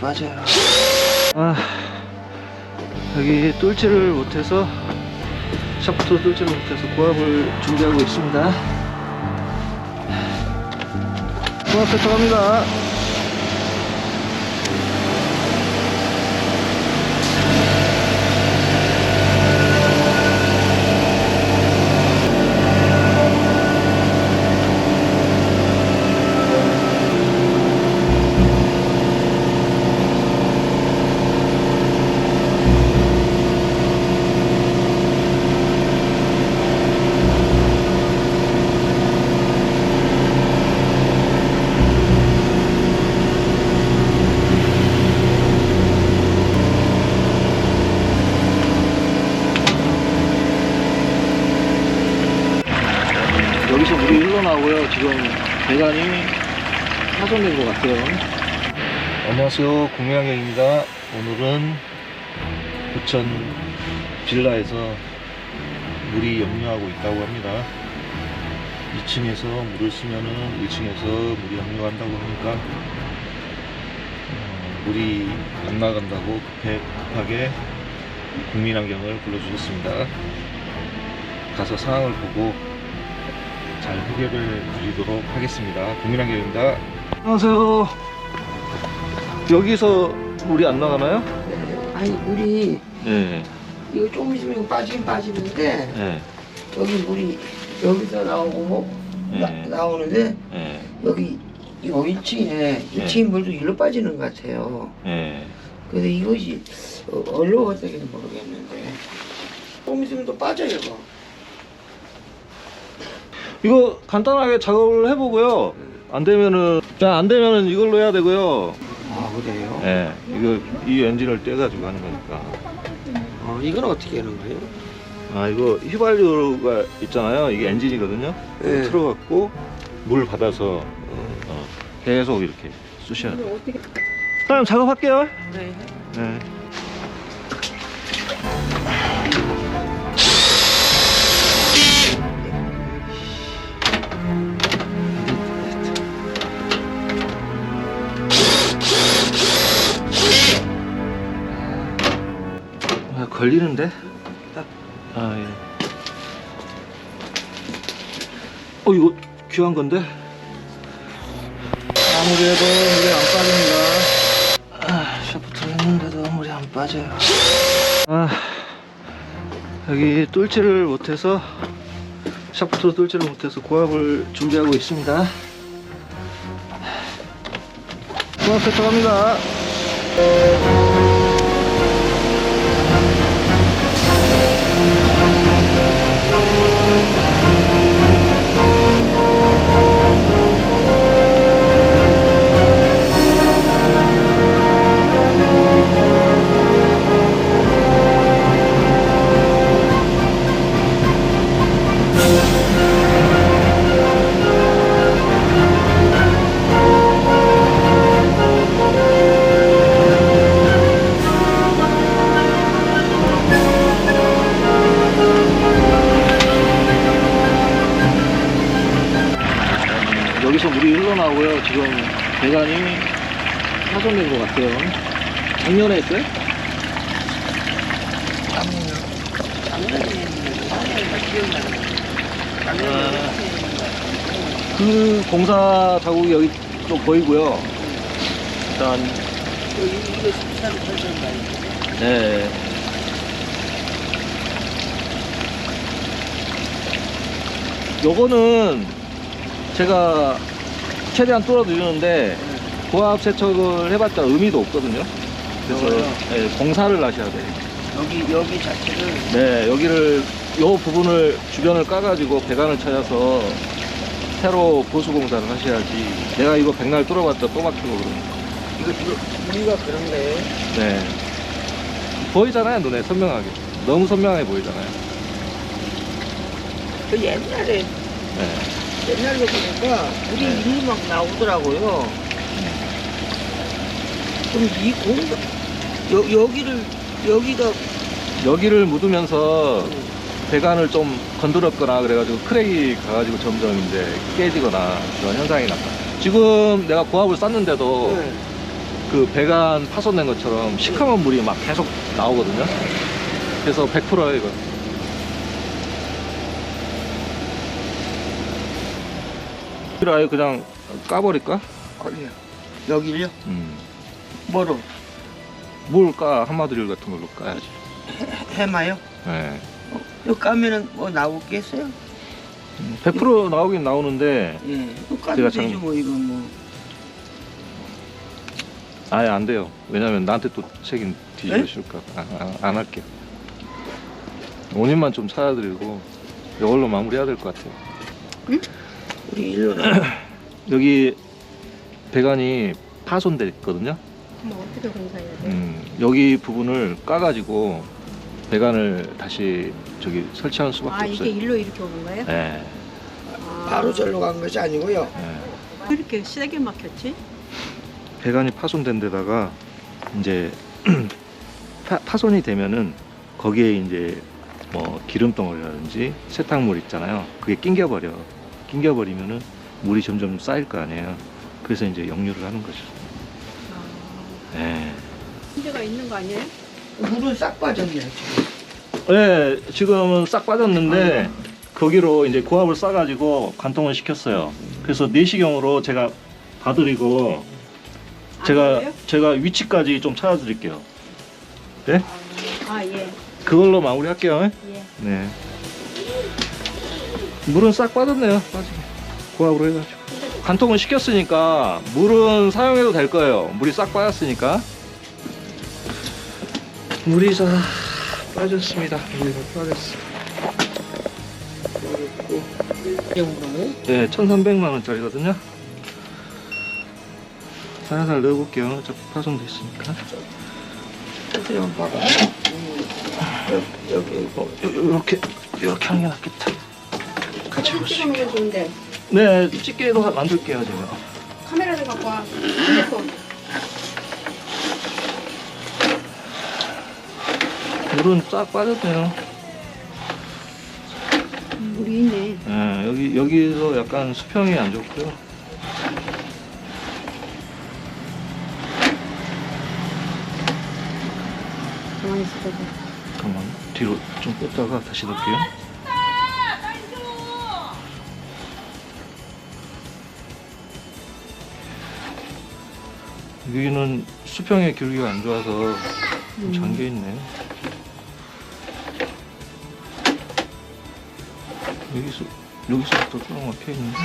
빠져요. 아, 여기 뚫지를 못해서 샤프트 뚫지를 못해서 고압을 준비하고 있습니다. 고압 세척합니다. 여기서 물이 흘러나오고요. 지금 배관이 파손된 것 같아요. 안녕하세요. 공명영입니다. 오늘은 부천 빌라에서 물이 역류하고 있다고 합니다. 2층에서 물을 쓰면은 1층에서 물이 역류한다고 하니까 어, 물이 안 나간다고 급해, 급하게 국민안경을 불러주셨습니다. 가서 상황을 보고 잘 해결을 드리도록 하겠습니다. 국민안경입니다. 안녕하세요. 여기서 물이 안 나가나요? 아니 물이 네. 이거 조금 있으면 빠지긴 빠지는데 네. 여기 물이 여기서 나오고 나, 네. 나오는데 네. 여기 이거 1층에 2층 물도 일로 빠지는 것 같아요. 네. 근데 이것이 어, 어디로 갔다기는 모르겠는데 조금 있으면 또 빠져요. 이거. 이거 간단하게 작업을 해보고요. 안 되면은 안 되면은 이걸로 해야 되고요. 아 그래요? 네. 이거 이 엔진을 떼가지고 하는 거니까. 어, 이건 어떻게 하는 거예요? 아 이거 휘발유가 있잖아요. 이게 엔진이거든요. 네. 틀어갖고 물 받아서 어, 계속 이렇게 쑤셔야 돼요. 사장님 작업할게요. 네. 네. 걸리는데? 딱. 아, 예. 어, 이거 귀한 건데? 아무리 해도 물이 안 빠집니다. 아, 샤프트를 했는데도 물이 안 빠져요. 아, 여기 뚫지를 못해서 샤프트로 뚫지를 못해서 고압을 준비하고 있습니다. 고압 세척합니다. 배관이 파손된 것 같아요. 작년에 했어요? 아, 그 공사 자국이 여기 좀 보이고요. 일단? 네. 요거는 제가 최대한 뚫어드리는데 고압 세척을 해봤자 의미도 없거든요. 그래서? 네, 공사를 하셔야 돼요. 여기 여기 자체를 네, 여기를 요 부분을 주변을 까가지고 배관을 찾아서 새로 보수 공사를 하셔야지. 내가 이거 백날 뚫어봤자 또 막히고 그러니까. 이거 이거 우리가 그런 거예요? 네. 보이잖아요, 눈에 선명하게. 너무 선명하게 보이잖아요. 그 옛날에 네. 옛날에 보니까 물이 네. 일이 막 나오더라고요. 그럼 이 공간 여, 여기를 여기가 여기를 묻으면서 배관을 좀 건드렸거나 그래가지고 크랙이 가가지고 점점 이제 깨지거나 그런 현상이 났다. 지금 내가 고압을 쌌는데도 네. 그 배관 파손된 것처럼 시커먼 물이 막 계속 나오거든요. 그래서 100%예요, 이거. 이걸 아예 그냥 까버릴까? 어디요? 여기요? 음. 뭐로? 뭘 까? 한마드릴 같은 걸로 까야지. 해- 해마요? 네. 이거 까면은 뭐 나오겠어요? 100% 나오긴 나오는데 예. 이거 까면 제가 참- 뭐 이거 뭐. 아예 안 돼요. 왜냐면 나한테 또 책임 봐. 아, 아, 안 할게요. 원인만 좀 찾아드리고 이걸로 마무리해야 될 것 같아요. 우리 일로 나. 여기 배관이 파손됐거든요. 그럼 어떻게 공사해야 돼? 음, 여기 부분을 까가지고 배관을 다시 저기 설치하는 수밖에 아 이게 없어요. 일로 이렇게 오는 거예요? 네. 아, 바로 절로 간 것이 아니고요. 네. 왜 이렇게 세게 막혔지? 배관이 파손된 데다가 이제 파, 파손이 되면은 거기에 이제 뭐 기름 덩어리라든지 세탁물 있잖아요. 그게 낑겨 버려. 낑겨 버리면은 물이 점점 쌓일 거 아니에요. 그래서 이제 역류를 하는 거죠. 아, 네. 문제가 있는 거 아니에요? 물은 싹 빠졌네요 지금. 네, 지금은 싹 빠졌는데 거기로 이제 고압을 싸가지고 관통을 시켰어요. 그래서 내시경으로 제가 봐드리고 안 제가 보여요? 제가 위치까지 좀 찾아드릴게요. 네? 아 예. 그걸로 마무리할게요. 예. 네. 물은 싹 빠졌네요. 빠지게. 고압으로 해가지고. 관통을 시켰으니까 물은 사용해도 될 거예요. 물이 싹 빠졌으니까. 물이 다 빠졌습니다. 물이 다 빠졌어. 네, 1,300만 원짜리거든요. 살살 넣어볼게요. 어차피 파손돼 있으니까. 음, 여기, 여기 어, 요렇게 하는 게 낫겠다. 같이 보시죠. 찍어놓은 건 좋은데 네, 집게도 하- 만들게요 제가. 카메라를 갖고 와. 핸드폰. 물은 싹 빠졌네요. 물이 있네. 네, 여기 여기서 약간 수평이 안 좋고요. 가만히 있어봐. 잠깐만 뒤로 좀 뺐다가 다시 넣을게요. 여기는 수평의 기울기가 안 좋아서 좀 음. 잠겨 있네. 여기서 여기서부터 쭉 막혀 있는데.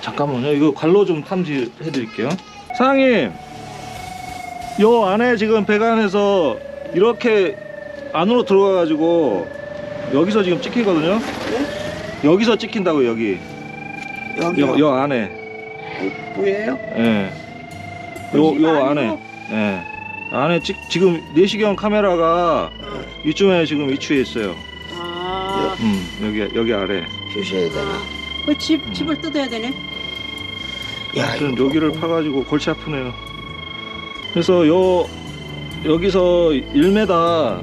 잠깐만요. 이거 관로 좀 탐지해 드릴게요. 사장님, 요 안에 지금 배관에서 이렇게 안으로 들어가가지고 여기서 지금 찍히거든요. 여기서 찍힌다고 여기. 여기 요, 요 안에. 보여요? 예. 요, 요 안에. 예. 안에 찍, 지금 내시경 카메라가 이쯤에 지금 위치해 있어요. 아. 음, 여기, 여기 아래. 표시해야 되나? 그 집, 집을 뜯어야 되네. 야, 이거 여기를 파가지고 골치 아프네요. 그래서 요 여기서 1m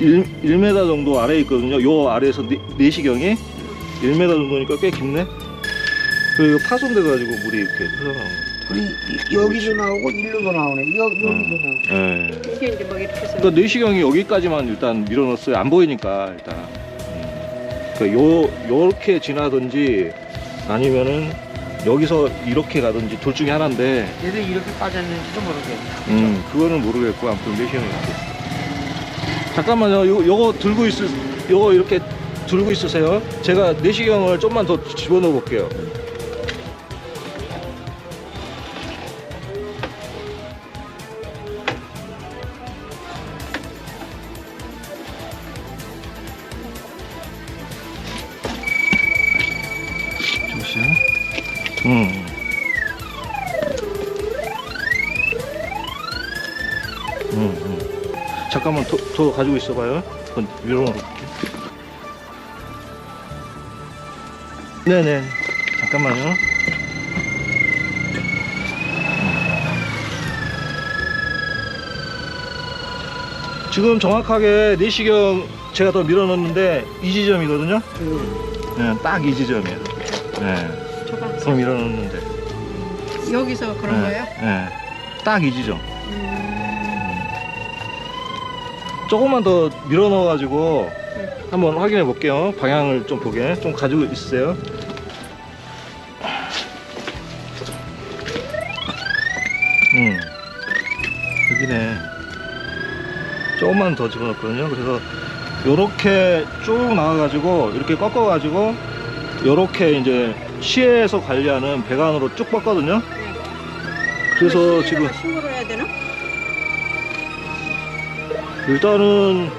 1, 1m 정도 아래에 있거든요. 요 아래에서 네, 내시경이 1m 정도니까 꽤 깊네. 그리고 파손돼가지고 물이 이렇게 흘러나오는 우리 이- 여기도 나오고 일로도 나오네. 여, 여기도 나오고. 거. 예. 이게 이제 막 이렇게 해서. 그러니까 내시경이 여기까지만 일단 밀어넣었어요. 안 보이니까 일단. 음. 그러니까 요 요렇게 지나든지 아니면은 여기서 이렇게 가든지 둘 중에 하나인데 얘들 이렇게 빠졌는지도 모르겠네. 음, 그거는 모르겠고 아무튼 내시경이 이렇게. 잠깐만요. 요 요거 들고 있으 요거 이렇게 들고 있으세요. 제가 내시경을 좀만 더 집어넣어 볼게요. 음. 음, 음. 잠깐만 더, 더 가지고 있어봐요. 그건 네네. 잠깐만요. 지금 정확하게 내시경 제가 더 밀어넣는데 이 지점이거든요. 음. 네, 딱 이 지점이에요. 네. 그럼 밀어넣는데. 여기서 그런 예, 거예요? 예. 딱이 지점. 음, 조금만 더 밀어 넣어 가지고 네. 한번 확인해 볼게요. 방향을 좀 보게. 좀 가지고 있으세요. 음, 여기네. 조금만 더 집어넣거든요. 그래서 요렇게 쭉 나와 가지고 이렇게 꺾어 가지고 요렇게 이제 시에서 관리하는 배관으로 쭉 뻗거든요. 네. 그래서 지금? 일단은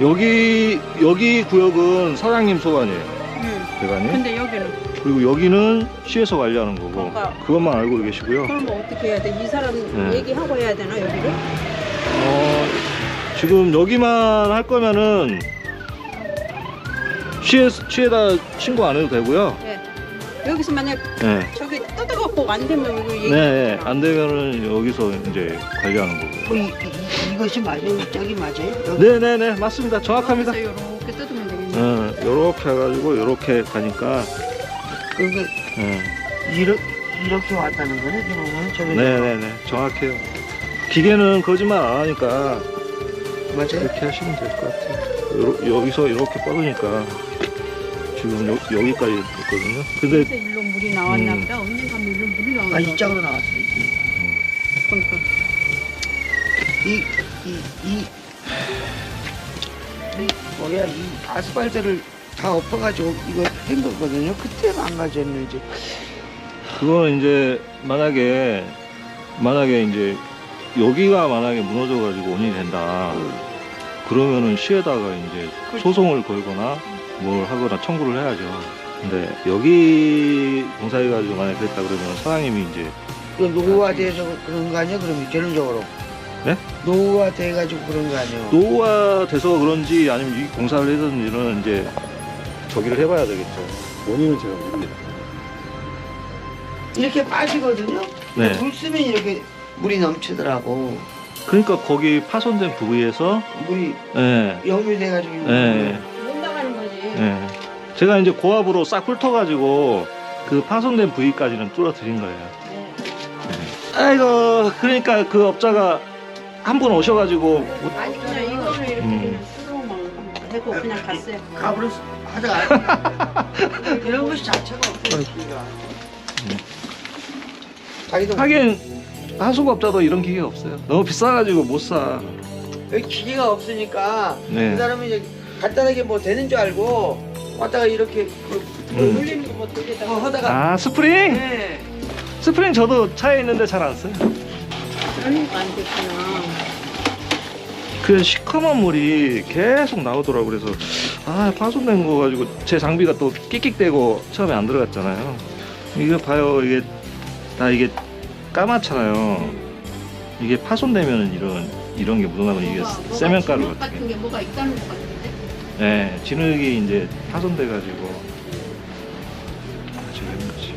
여기 여기 구역은 사장님 소관이에요. 응. 배관이. 근데 여기는 그리고 여기는 시에서 관리하는 거고 그러니까. 그것만 알고 계시고요. 그럼 뭐 어떻게 해야 돼? 이 사람 네. 얘기하고 해야 되나 여기를? 어, 지금 여기만 할 거면은 시에 시에다 신고 안 해도 되고요. 네. 여기서 만약 네. 저기 뜯어갖고 안 되면 이거 얘기. 네, 안 되면은 여기서 이제 관리하는 거고요. 뭐 이, 이, 이것이 맞아요? 저기 맞아요? 여기 네, 네, 네, 맞습니다. 정확합니다. 이렇게 뜯으면 되겠네. 어, 요렇게 해가지고 요렇게 가니까. 그게 네. 이렇게 이렇게 왔다는 거네 그러면 저기 네네네 정확해요 기계는 거짓말 안 하니까 맞아요? 이렇게 하시면 될 것 같아요 요, 여기서 이렇게 뻗으니까 지금 요, 여기까지 있거든요 근데 그래서 일로 물이 나왔나 음. 보다. 언젠가 뭐 일로 물이 나왔나 아 이쪽으로 나왔어 그러니까. 이 이이 이, 뭐야 이 아스팔트를 다 엎어가지고 이거 한 거거든요. 그때 망가졌는지 그거는 이제 만약에 만약에 이제 여기가 만약에 무너져가지고 원인이 된다. 그러면은 시에다가 이제 그렇죠. 소송을 걸거나 뭘 하거나 청구를 해야죠. 근데 여기 공사해가지고 만약에 그랬다 그러면 사장님이 이제 그 노후화돼서 그런 거 아니야? 그럼 전형적으로 네? 노후화 돼가지고 그런 거 아니야 노후화 돼서 그런지 아니면 이 공사를 해서는지는 이제 저기를 해봐야 되겠죠. 원인은 제가 모릅니다. 이렇게 빠지거든요 네. 물 쓰면 이렇게 물이 넘치더라고 그러니까 거기 파손된 부위에서 물이 예, 역류돼가지고 예, 못 나가는 거지. 예. 제가 이제 고압으로 싹 훑어가지고 그 파손된 부위까지는 뚫어드린 거예요. 네. 아이고, 그러니까 그 업자가 한 분 오셔가지고 뭐- 아니 그냥 이거를 이렇게 음. 그냥 수로만 하고 그냥 갔어요. 가버렸어 하다가 이런 것이 자체가 없어요 자기도 하긴 하수업자도 이런 기계가 없어요. 너무 비싸가지고 못 사. 여기 기계가 없으니까 네. 그 사람은 이제 간단하게 뭐 되는 줄 알고 왔다가 이렇게 그, 음. 돌리는 거뭐 어, 하다가 아 스프링? 네. 스프링 저도 차에 있는데 잘 안 써요. 그러니까 안 됐구나. 그 시커먼 물이 계속 나오더라고. 그래서 아 파손된 거 가지고 제 장비가 또 끽끽대고 처음에 안 들어갔잖아요. 이거 봐요. 이게 다 이게 까맣잖아요. 이게 파손되면 이런 이런 게 묻어나면 이게 뭐가- 뭐가 세면가루 진흙 같은 게 뭐가 있다는 것 같은데. 게 네, 진흙이 이제 파손돼 가지고. 저런 거지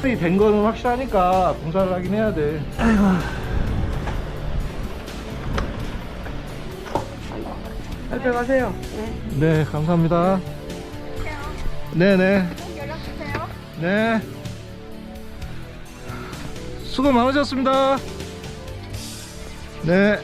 된 거는 확실하니까 공사를 하긴 해야 돼 할때 가세요 네, 감사합니다. 네네. 네. 수고 많으셨습니다. 네.